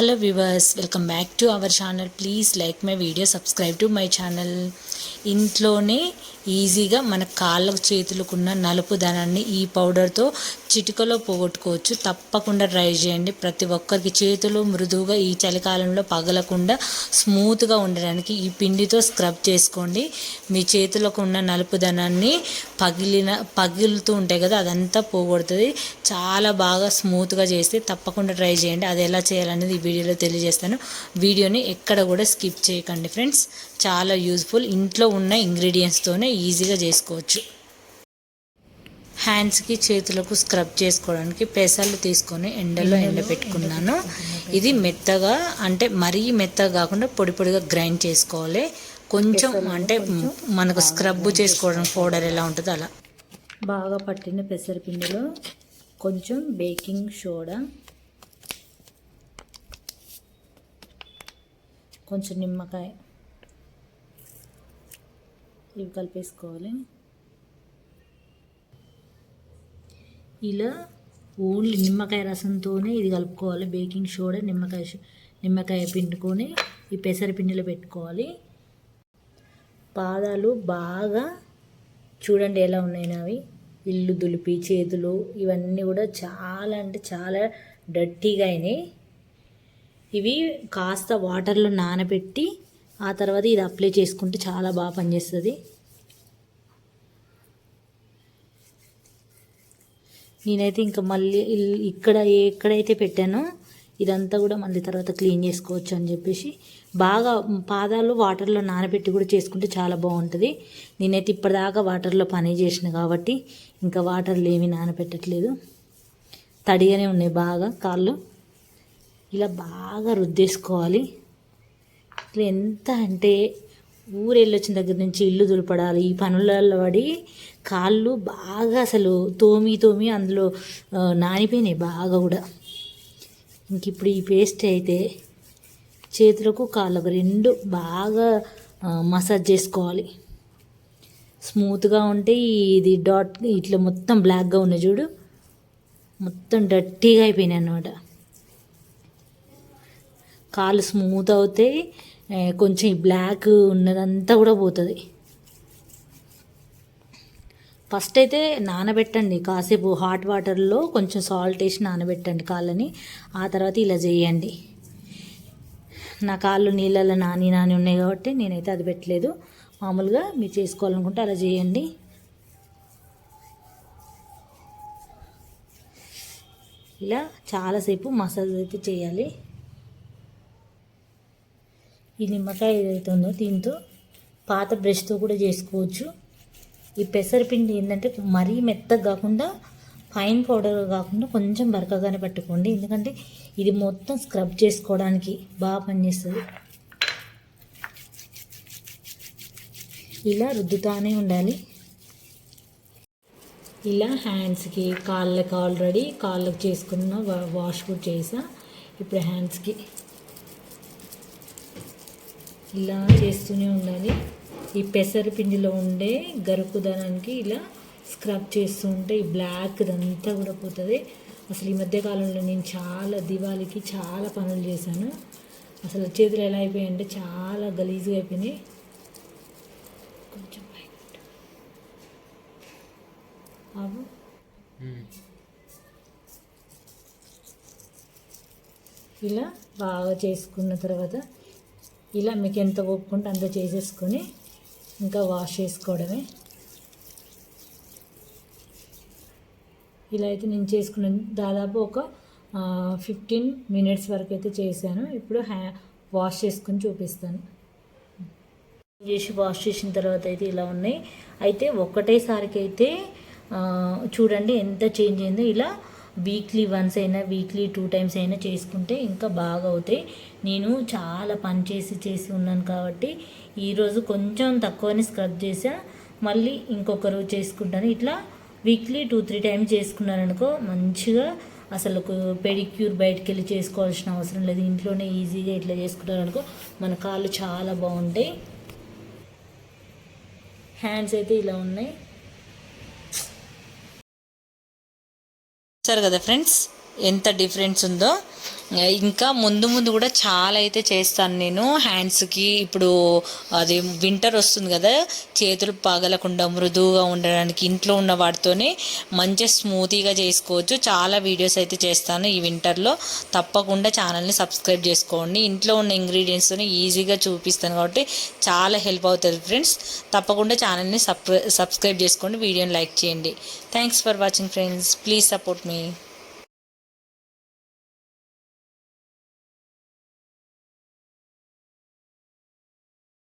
Hello viewers welcome back to our channel please like my video subscribe to my channel ఇంట్లోనే ఈజీగా మన కాళ్ళకు చేతులకున్న నలుపు ధనాన్ని ఈ పౌడర్తో చిటికలో పోగొట్టుకోవచ్చు. తప్పకుండా ట్రై చేయండి. ప్రతి ఒక్కరికి చేతులు మృదువుగా ఈ చలికాలంలో పగలకుండా స్మూత్గా ఉండడానికి ఈ పిండితో స్క్రబ్ చేసుకోండి. మీ చేతులకు ఉన్న నలుపు ధనాన్ని పగిలిన పగిలుతూ ఉంటాయి కదా అదంతా పోగొడుతుంది. చాలా బాగా స్మూత్గా చేస్తే తప్పకుండా ట్రై చేయండి. అది ఎలా చేయాలనేది ఈ వీడియోలో తెలియజేస్తాను. వీడియోని ఎక్కడ కూడా స్కిప్ చేయకండి ఫ్రెండ్స్. చాలా యూజ్ఫుల్ ఇంట్లో ఉన్న ఇంగ్రీడియంట్స్తోనే ఈజీగా చేసుకోవచ్చు. హ్యాండ్స్కి చేతులకు స్క్రబ్ చేసుకోవడానికి పెసలు తీసుకొని ఎండలో ఎండబెట్టుకున్నాను. ఇది మెత్తగా అంటే మరీ మెత్తగా కాకుండా పొడి పొడిగా గ్రైండ్ చేసుకోవాలి. కొంచెం అంటే మనకు స్క్రబ్ చేసుకోవడం పౌడర్ ఎలా ఉంటుందో అలా. బాగా పట్టిన పెసరపిండిలో కొంచెం బేకింగ్ సోడా కొంచెం నిమ్మకాయ ఇవి కలిపేసుకోవాలి. ఇలా ఓన్లీ నిమ్మకాయ రసంతోనే ఇది కలుపుకోవాలి. బేకింగ్ సోడా నిమ్మకాయ నిమ్మకాయ పిండుకొని ఈ పెసర పిండిలో పెట్టుకోవాలి. పాదాలు బాగా చూడండి ఎలా ఉన్నాయి అవి ఇల్లు దులిపి చేతులు ఇవన్నీ కూడా చాలా అంటే చాలా డర్టీగా అయినాయి. ఇవి కాస్త వాటర్లో నానబెట్టి ఆ తర్వాత ఇది అప్లై చేసుకుంటే చాలా బాగా పనిచేస్తుంది. నేనైతే ఇంకా మళ్ళీ ఇక్కడ ఎక్కడైతే పెట్టానో ఇదంతా కూడా మళ్ళీ తర్వాత క్లీన్ చేసుకోవచ్చు అని చెప్పేసి బాగా పాదాలు వాటర్లో నానబెట్టి కూడా చేసుకుంటే చాలా బాగుంటుంది. నేనైతే ఇప్పటిదాకా వాటర్లో పని చేసిన కాబట్టి ఇంకా వాటర్లు ఏమీ నానబెట్టట్లేదు. తడిగానే ఉన్నాయి బాగా కాళ్ళు. ఇలా బాగా రుద్దేసుకోవాలి. అసలు ఎంత అంటే ఊరు దగ్గర నుంచి ఇల్లు దులపడాలి ఈ పనులలో పడి కాళ్ళు బాగా అసలు తోమి తోమి అందులో నానిపోయినాయి బాగా కూడా. ఇంక ఇప్పుడు ఈ పేస్ట్ అయితే చేతులకు కాళ్ళకు రెండు బాగా మసాజ్ చేసుకోవాలి. స్మూత్గా ఉంటే ఇది డాట్ ఇట్లా మొత్తం బ్లాక్గా ఉన్న చూడు మొత్తం డర్టీగా అయిపోయినాయి అన్నమాట. కాళ్ళు స్మూత్ అవుతాయి కొంచెం ఈ బ్లాక్ ఉన్నదంతా కూడా పోతుంది. ఫస్ట్ అయితే నానబెట్టండి కాసేపు హాట్ వాటర్లో కొంచెం సాల్ట్ వేసి నానబెట్టండి కాళ్ళని ఆ తర్వాత ఇలా చేయండి. నా కాళ్ళు నీళ్ళల్లో నాని నాని ఉన్నాయి కాబట్టి నేనైతే అది పెట్టలేదు. మామూలుగా మీరు చేసుకోవాలనుకుంటే అలా చేయండి. ఇలా చాలాసేపు మసాజ్ అయితే చేయాలి. ఈ నిమ్మకాయ ఏదైతే ఉందో దీంతో పాత బ్రష్తో కూడా చేసుకోవచ్చు. ఈ పెసరపిండి ఏంటంటే మరీ మెత్తగా కాకుండా ఫైన్ పౌడర్ కాకుండా కొంచెం బరకగానే పట్టుకోండి. ఎందుకంటే ఇది మొత్తం స్క్రబ్ చేసుకోవడానికి బాగా పనిచేస్తుంది. ఇలా రుద్దుతానే ఉండాలి. ఇలా హ్యాండ్స్కి కాళ్ళకి ఆల్రెడీ కాళ్ళకి చేసుకున్న వాష్ కూడా చేసా. ఇప్పుడు హ్యాండ్స్కి ఇలా చేస్తూనే ఉండాలి. ఈ పెసరపిండిలో ఉండే గరుకుదనానికి ఇలా స్క్రబ్ చేస్తూ ఉంటే ఈ బ్లాక్ ఇదంతా కూడా పోతుంది. అసలు ఈ మధ్య కాలంలో నేను చాలా దివాళీకి చాలా పనులు చేశాను. అసలు చేతులు ఎలా అయిపోయాయి అంటే చాలా గలీజ్గా అయిపోయినాయి. కొంచెం. బాబు ఇలా బాగా చేసుకున్న తర్వాత ఇలా మీకు ఎంత ఒప్పుకుంటే అంత చేసేసుకొని ఇంకా వాష్ చేసుకోవడమే. ఇలా అయితే నేను చేసుకున్న దాదాపు ఒక ఫిఫ్టీన్ మినిట్స్ వరకు అయితే చేశాను. ఇప్పుడు హ్యా వాష్ చేసుకొని చూపిస్తాను. చేసి వాష్ చేసిన తర్వాత అయితే ఇలా ఉన్నాయి. అయితే ఒక్కటేసారికి అయితే చూడండి ఎంత చేంజ్ అయిందో. ఇలా వీక్లీ వన్స్ అయినా వీక్లీ టూ టైమ్స్ అయినా చేసుకుంటే ఇంకా బాగా అవుతాయి. నేను చాలా పని చేసి చేసి ఉన్నాను కాబట్టి ఈరోజు కొంచెం తక్కువనే స్క్రబ్ చేసా మళ్ళీ ఇంకొక రోజు చేసుకుంటాను. ఇట్లా వీక్లీ టూ త్రీ టైమ్స్ చేసుకున్నారనుకో మంచిగా అసలు పెడిక్యూర్ బయటికి వెళ్ళి చేసుకోవాల్సిన అవసరం లేదు. ఇంట్లోనే ఈజీగా ఇట్లా చేసుకుంటారనుకో మన కాళ్ళు చాలా బాగుంటాయి. హ్యాండ్స్ అయితే ఇలా ఉన్నాయి. చూస్తారు కదా ఫ్రెండ్స్? ఎంత డిఫరెన్స్ ఉందో. ఇంకా ముందు ముందు కూడా చాలా అయితే చేస్తాను నేను. హ్యాండ్స్కి ఇప్పుడు అది వింటర్ వస్తుంది కదా చేతులు పగలకుండా మృదువుగా ఉండడానికి ఇంట్లో ఉన్న వాటితోనే మంచిగా స్మూతీగా చేసుకోవచ్చు. చాలా వీడియోస్ అయితే చేస్తాను ఈ వింటర్లో. తప్పకుండా ఛానల్ని సబ్స్క్రైబ్ చేసుకోండి. ఇంట్లో ఉన్న ఇంగ్రీడియంట్స్ని ఈజీగా చూపిస్తాను కాబట్టి చాలా హెల్ప్ అవుతుంది ఫ్రెండ్స్. తప్పకుండా ఛానల్ని సబ్స్క్రైబ్ చేసుకోండి వీడియోని లైక్ చేయండి. Thanks for watching friends. Please support me.